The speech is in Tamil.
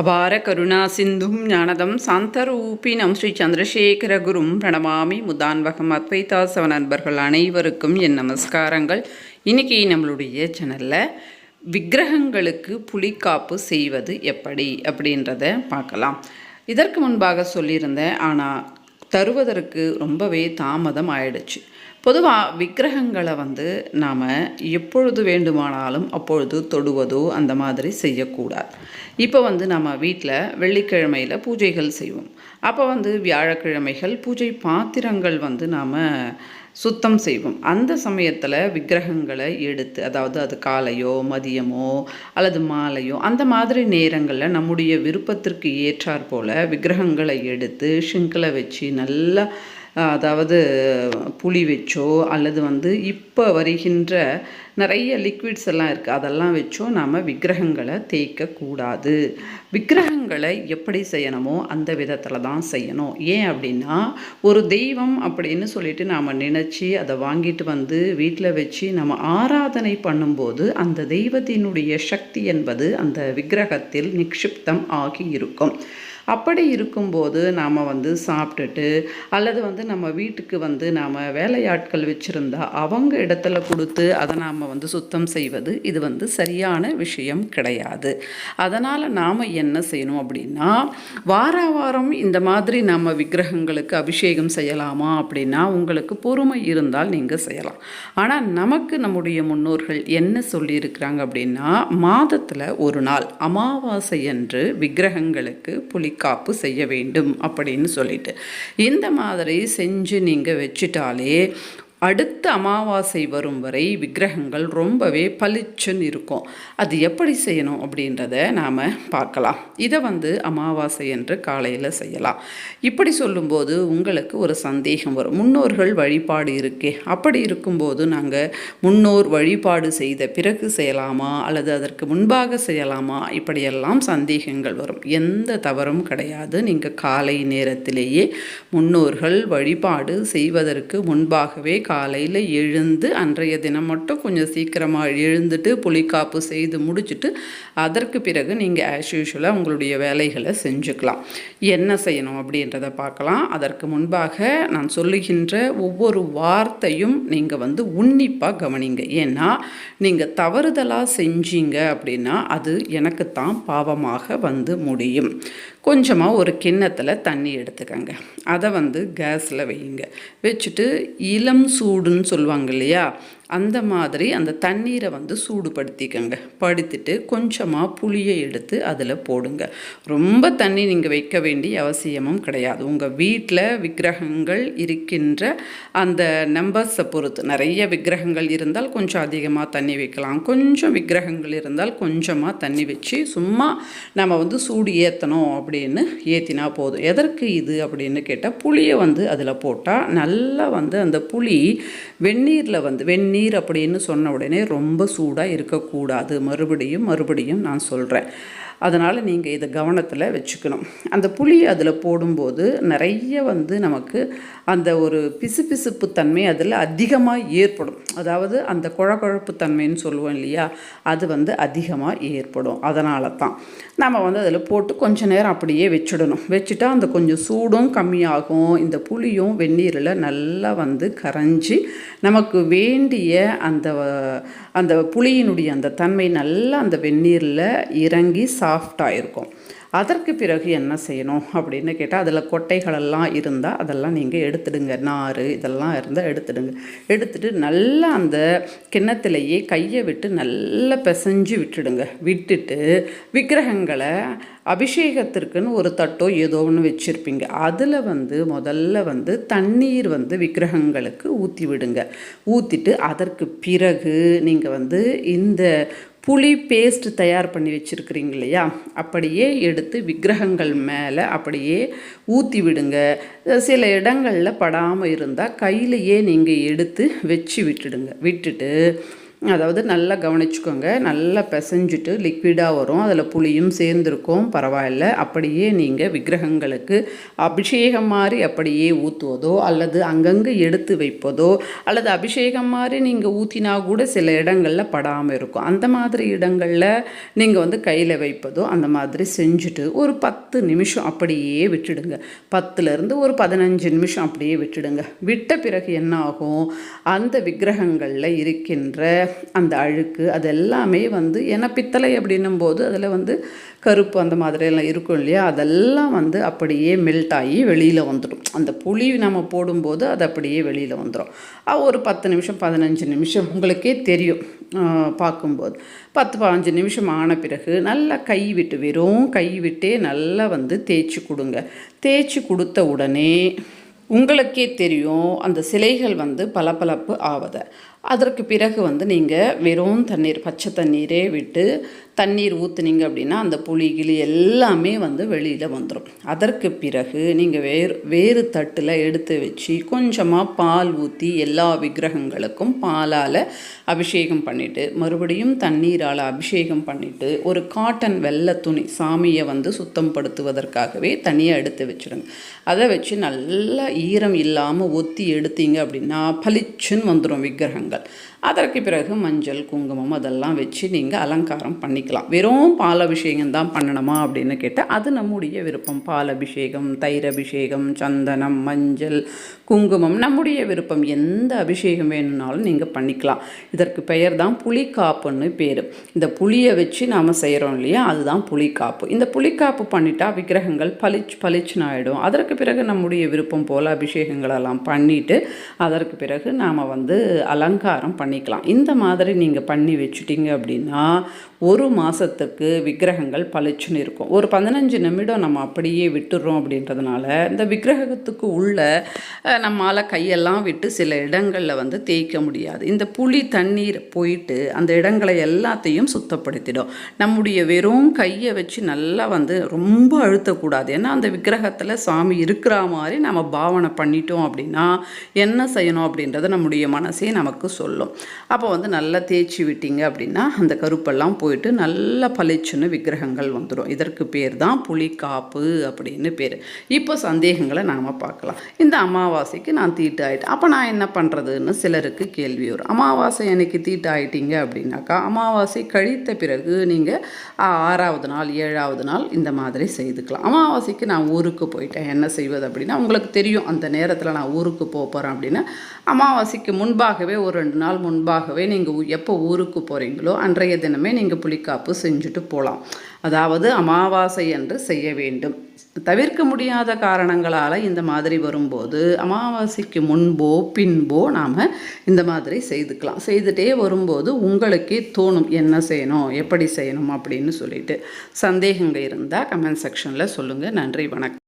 அபார கருணா சிந்தும் ஞானதம் சாந்தரூபினம் ஸ்ரீ சந்திரசேகர குரும் பிரணமாமி முதான்வகம் அத்வைதாசவ நண்பர்கள் அனைவருக்கும் என் நமஸ்காரங்கள். இன்னைக்கு நம்மளுடைய சேனலில் விக்கிரகங்களுக்கு புலிக்காப்பு செய்வது எப்படி அப்படின்றத பார்க்கலாம். இதற்கு முன்பாக சொல்லியிருந்தேன் ஆனால் தருவதற்கு ரொம்பவே தாமதம் ஆயிடுச்சு. பொதுவாக விக்கிரகங்களை வந்து நாம் எப்பொழுது வேண்டுமானாலும் அப்பொழுது தொடுவதோ அந்த மாதிரி செய்யக்கூடாது. இப்போ வந்து நம்ம வீட்டில் வெள்ளிக்கிழமையில் பூஜைகள் செய்வோம். அப்போ வந்து வியாழக்கிழமைகள் பூஜை பாத்திரங்கள் வந்து நாம் சுத்தம் செய்வோம். அந்த சமயத்தில் விக்கிரகங்களை எடுத்து அதாவது அது காலையோ மதியமோ அல்லது மாலையோ அந்த மாதிரி நேரங்களில் நம்முடைய விருப்பத்திற்கு ஏற்றாற் போல் விக்கிரகங்களை எடுத்து ஷிங்கில் வச்சு நல்லா அதாவது புளி வச்சோ அல்லது வந்து இப்போ வருகின்ற நிறைய லிக்விட்ஸ் எல்லாம் இருக்குது அதெல்லாம் வச்சோ நாம் விக்கிரகங்களை தேய்க்கக்கூடாது விக்கிரகங்களை எப்படி செய்யணுமோ அந்த விதத்தில் தான் செய்யணும். ஏன் அப்படின்னா ஒரு தெய்வம் அப்படின்னு சொல்லிட்டு நாம் நினச்சி அதை வாங்கிட்டு வந்து வீட்டில் வச்சு நம்ம ஆராதனை பண்ணும்போது அந்த தெய்வத்தினுடைய சக்தி என்பது அந்த விக்கிரகத்தில் நிக்ஷிப்தம் ஆகி இருக்கும். அப்படி இருக்கும்போது நாம் வந்து சாப்பிட்டுட்டு அல்லது வந்து நம்ம வீட்டுக்கு வந்து நாம் வேலையாட்கள் வச்சுருந்தா அவங்க இடத்துல கொடுத்து அதை நாம் வந்து சுத்தம் செய்வது இது வந்து சரியான விஷயம் கிடையாது. அதனால் நாம் என்ன செய்யணும் அப்படின்னா வார வாரம் இந்த மாதிரி நம்ம விக்கிரகங்களுக்கு அபிஷேகம் செய்யலாமா அப்படின்னா உங்களுக்கு பொறுமை இருந்தால் நீங்கள் செய்யலாம். ஆனால் நமக்கு நம்முடைய முன்னோர்கள் என்ன சொல்லியிருக்கிறாங்க அப்படின்னா மாதத்தில் ஒரு நாள் அமாவாசை அன்று விக்கிரகங்களுக்கு புலி காப்பு செய்ய வேண்டும் அப்படின்னு சொல்லிட்டு. இந்த மாதிரி செஞ்சு நீங்கள் வச்சிட்டாலே அடுத்த அமாவாசை வரும் வரை விக்கிரகங்கள் ரொம்பவே பளிச்சுன்னு இருக்கும். அது எப்படி செய்யணும் அப்படின்றத நாம் பார்க்கலாம். இதை வந்து அமாவாசை என்று காலையில் செய்யலாம். இப்படி சொல்லும்போது உங்களுக்கு ஒரு சந்தேகம் வரும். முன்னோர்கள் வழிபாடு இருக்கே. அப்படி இருக்கும்போது நாங்கள் முன்னோர் வழிபாடு செய்த பிறகு செய்யலாமா? அல்லது அதற்கு முன்பாக செய்யலாமா? இப்படியெல்லாம் சந்தேகங்கள் வரும். எந்த தவறும் கிடையாது. நீங்கள் காலை நேரத்திலேயே முன்னோர்கள் வழிபாடு செய்வதற்கு முன்பாகவே காலையில் எழுந்து அன்றைய தினம் மட்டும் கொஞ்சம் சீக்கிரமாக எழுந்துட்டு புலிகாப்பு செய்து முடிச்சுட்டு அதற்கு பிறகு நீங்கள் ஆஸ் யூஷுவலாக உங்களுடைய வேலைகளை செஞ்சுக்கலாம். என்ன செய்யணும் அப்படின்றத பார்க்கலாம். அதற்கு முன்பாக நான் சொல்லுகின்ற ஒவ்வொரு வார்த்தையும் நீங்கள் வந்து உன்னிப்பாக கவனிங்க. ஏன்னா நீங்கள் தவறுதலாக செஞ்சீங்க அப்படின்னா அது எனக்குத்தான் பாவமாக வந்து முடியும். கொஞ்சமாக ஒரு கிண்ணத்தில் தண்ணி எடுத்துக்கங்க. அதை வந்து கேஸில் வையுங்க. வச்சுட்டு இளம் சூடுன்னு சொல்லுவாங்க இல்லையா? அந்த மாதிரி அந்த தண்ணீரை வந்து சூடுபடுத்திக்கோங்க. படுத்திட்டு கொஞ்சமாக புளியை எடுத்து அதில் போடுங்க. ரொம்ப தண்ணி நீங்கள் வைக்க வேண்டிய அவசியமும் கிடையாது. உங்கள் வீட்டில் விக்கிரகங்கள் இருக்கின்ற அந்த நம்பர்ஸை பொறுத்து. நிறைய விக்கிரகங்கள் இருந்தால் கொஞ்சம் அதிகமாக தண்ணி வைக்கலாம். கொஞ்சம் விக்கிரகங்கள் இருந்தால் கொஞ்சமாக தண்ணி வச்சு சும்மா நம்ம வந்து சூடு ஏற்றணும் அப்படின்னு ஏற்றினா போதும். எதற்கு இது அப்படின்னு கேட்டால் புளியை வந்து அதில் போட்டால் நல்லா வந்து அந்த புளி வெந்நீரில் வந்து வெந்நீர் நீர் அப்படின்னு சொன்ன உடனே ரொம்ப சூடாக இருக்கக்கூடாது. மறுபடியும் மறுபடியும் நான் சொல்கிறேன் அதனால் நீங்கள் இதை கவனத்தில் வச்சுக்கணும். அந்த புளி அதில் போடும்போது நிறைய வந்து நமக்கு அந்த ஒரு பிசுபிசுப்பு தன்மை அதில் அதிகமாக ஏற்படும். அதாவது அந்த குழகுழப்பு தன்மைன்னு சொல்லுவோம் இல்லையா? அது வந்து அதிகமாக ஏற்படும். அதனால தான். நம்ம வந்து அதில் போட்டு கொஞ்ச நேரம் அப்படியே வச்சிடணும். வச்சுட்டா அந்த கொஞ்சம் சூடும் கம்மியாகும். இந்த புளியும் வெந்நீரில் நல்லா வந்து கரைஞ்சி நமக்கு வேண்டிய அந்த அந்த புளியினுடைய அந்த தன்மை நல்லா அந்த வெந்நீரில் இறங்கி சா சாஃப்டாக இருக்கும் அதற்கு பிறகு என்ன செய்யணும் அப்படின்னு கேட்டால் அதில் கொட்டைகளெல்லாம் இருந்தால் அதெல்லாம் நீங்கள் எடுத்துடுங்க. நார் இதெல்லாம் இருந்தால் எடுத்துடுங்க. எடுத்துட்டு நல்லா அந்த கிண்ணத்திலேயே கையை விட்டு நல்லா பிசைஞ்சு விட்டுடுங்க. விட்டுட்டு விக்கிரகங்களை அபிஷேகத்திற்குன்னு ஒரு தட்டோ ஏதோ ஒன்று வச்சுருப்பீங்க. அதில் வந்து முதல்ல வந்து தண்ணீர் வந்து விக்கிரகங்களுக்கு ஊற்றி விடுங்க. ஊற்றிட்டு அதற்கு பிறகு நீங்கள் வந்து இந்த புளி பேஸ்ட் தயார் பண்ணி வச்சுருக்கிறீங்க இல்லையா? அப்படியே எடுத்து விக்கிரகங்கள் மேலே அப்படியே ஊற்றி விடுங்க. சில இடங்களில் படாமல் இருந்தால் கையிலையே நீங்கள் எடுத்து வச்சு விட்டுடுங்க. விட்டுட்டு அதாவது நல்லா கவனிச்சுக்கோங்க. நல்லா பிசைஞ்சிட்டு லிக்விடாக வரும். அதில் புளியும் சேர்ந்துருக்கும். பரவாயில்ல. அப்படியே நீங்கள் விக்கிரகங்களுக்கு அபிஷேகம் மாதிரி அப்படியே ஊற்றுவதோ அல்லது அங்கங்கே எடுத்து வைப்பதோ அல்லது அபிஷேகம் மாதிரி நீங்கள் ஊற்றினா கூட சில இடங்களில் படாமல் இருக்கும். அந்த மாதிரி இடங்களில் நீங்கள் வந்து கையில் வைப்பதோ அந்த மாதிரி செஞ்சுட்டு ஒரு பத்து நிமிஷம் அப்படியே விட்டுடுங்க. பத்துலேருந்து ஒரு பதினஞ்சு நிமிஷம் அப்படியே விட்டுடுங்க. விட்ட பிறகு என்ன ஆகும்? அந்த விக்கிரகங்களில் இருக்கின்ற அந்த அழுக்கு அது எல்லாமே வந்து ஏன்னா பித்தளை அப்படின்னும் போது அதில் வந்து கருப்பு அந்த மாதிரியெல்லாம் இருக்கும் இல்லையா? அதெல்லாம் வந்து அப்படியே மெல்ட் ஆகி வெளியில் வந்துடும் அந்த புளி நம்ம போடும்போது அது அப்படியே வெளியில் வந்துடும் ஒரு பத்து நிமிஷம் பதினஞ்சு நிமிஷம் உங்களுக்கே தெரியும் பார்க்கும்போது. பத்து பதினஞ்சு நிமிஷம் ஆன பிறகு நல்லா கை விட்டு வெறும் கை விட்டே நல்லா வந்து தேய்ச்சி கொடுங்க. தேய்ச்சி கொடுத்த உடனே உங்களுக்கே தெரியும் அந்த சிலைகள் வந்து பளபளப்பு ஆவதை. அதற்கு பிறகு வந்து நீங்கள் வெறும் தண்ணீர் பச்சை தண்ணீரே விட்டு தண்ணீர் ஊற்றுனீங்க அப்படின்னா அந்த புளி கிளி எல்லாமே வந்து வெளியில் வந்துடும் அதற்கு பிறகு நீங்கள் வேறு வேறு தட்டில் எடுத்து வச்சு கொஞ்சமாக பால் ஊற்றி எல்லா விக்கிரகங்களுக்கும் பாலால் அபிஷேகம் பண்ணிவிட்டு மறுபடியும் தண்ணீரால் அபிஷேகம் பண்ணிவிட்டு ஒரு காட்டன் வெள்ளை துணி சாமியை வந்து சுத்தம் படுத்துவதற்காகவே தனியாக எடுத்து வச்சுடுங்க அதை வச்சு நல்லா ஈரம் இல்லாமல் ஒத்தி எடுத்தீங்க அப்படின்னா பளிச்சுன்னு வந்துடும் விக்கிரகங்கள். அதற்கு பிறகு மஞ்சள் குங்குமம் அதெல்லாம் வச்சு நீங்கள் அலங்காரம் பண்ணிக்கலாம். வெறும் பால் அபிஷேகம் தான் பண்ணணுமா அப்படின்னு கேட்டால் அது நம்முடைய விருப்பம். பால் அபிஷேகம் தயிர் அபிஷேகம் சந்தனம் மஞ்சள் குங்குமம் நம்முடைய விருப்பம். எந்த அபிஷேகம் வேணும்னாலும் நீங்கள் பண்ணிக்கலாம். இதற்கு பெயர் தான் புலிக்காப்புன்னு பேர். இந்த புளியை வச்சு நாம் செய்கிறோம் இல்லையா? அதுதான் புளிக்காப்பு இந்த புளிக்காப்பு பண்ணிட்டா விக்கிரகங்கள் பளிச் பளிச்சுன்னு ஆகிடும் அதற்கு பிறகு நம்முடைய விருப்பம் போல் அபிஷேகங்களெல்லாம் பண்ணிவிட்டு அதற்கு பிறகு நாம் வந்து அலங்காரம் பண்ணிக்கலாம். இந்த மாதிரி நீங்கள் பண்ணி வச்சுட்டீங்க அப்படின்னா ஒரு மாதத்துக்கு விக்கிரகங்கள் பளிச்சுன்னு இருக்கும். ஒரு பதினஞ்சு நிமிடம் நம்ம அப்படியே விட்டுறோம் அப்படின்றதுனால இந்த விக்கிரகத்துக்கு உள்ள நம்மளால் கையெல்லாம் விட்டு சில இடங்களில் வந்து தேய்க்க முடியாது. இந்த புளி தண்ணீர் போயிட்டு அந்த இடங்களை எல்லாத்தையும் சுத்தப்படுத்திடும். நம்முடைய வெறும் கையை வச்சு நல்லா வந்து ரொம்ப அழுத்தக்கூடாது. ஏன்னா அந்த விக்கிரகத்தில் சாமி இருக்கிற மாதிரி நம்ம பாவனை பண்ணிட்டோம் அப்படின்னா என்ன செய்யணும் அப்படின்றத நம்முடைய மனசே நமக்கு சொல்லும். அப்போ வந்து நல்லா தேய்ச்சி விட்டீங்க அப்படின்னா அந்த கருப்பெல்லாம் போயிட்டு நல்லா பளிச்சுன்னு விக்கிரகங்கள் வந்துடும் இதற்கு பேர் தான் புலிக்காப்பு அப்படின்னு பேர். இப்போ சந்தேகங்களை நாம் பார்க்கலாம். இந்த அமாவாசைக்கு நான் தீட்டு ஆகிட்டேன் அப்போ நான் என்ன பண்ணுறதுன்னு சிலருக்கு கேள்வி வரும். அமாவாசை எனக்கு தீட்டாயிட்டீங்க அப்படின்னாக்கா அமாவாசை கழித்த பிறகு நீங்கள் ஆறாவது நாள் ஏழாவது நாள் இந்த மாதிரி செய்துக்கலாம். அமாவாசைக்கு நான் ஊருக்கு போயிட்டேன். என்ன செய்வது அப்படின்னா உங்களுக்கு தெரியும் அந்த நேரத்தில் நான் ஊருக்கு போக போகிறேன் அப்படின்னா அமாவாசைக்கு முன்பாகவே ஒரு ரெண்டு நாள் முன்பாகவே நீங்கள் எப்போ ஊருக்கு போகிறீங்களோ அன்றைய தினமே நீங்கள் புளிக்காப்பு செஞ்சுட்டு போகலாம் அதாவது அமாவாசை என்று செய்ய வேண்டும். தவிர்க்க முடியாத காரணங்களால் இந்த மாதிரி வரும்போது அமாவாசைக்கு முன்போ பின்போ நாம் இந்த மாதிரி செய்துக்கலாம். செய்துட்டே வரும்போது உங்களுக்கே தோணும் என்ன செய்யணும் எப்படி செய்யணும் அப்படின்னு சொல்லிட்டு சந்தேகங்கள் இருந்தால் கமெண்ட் செக்ஷனில் சொல்லுங்கள் நன்றி வணக்கம்.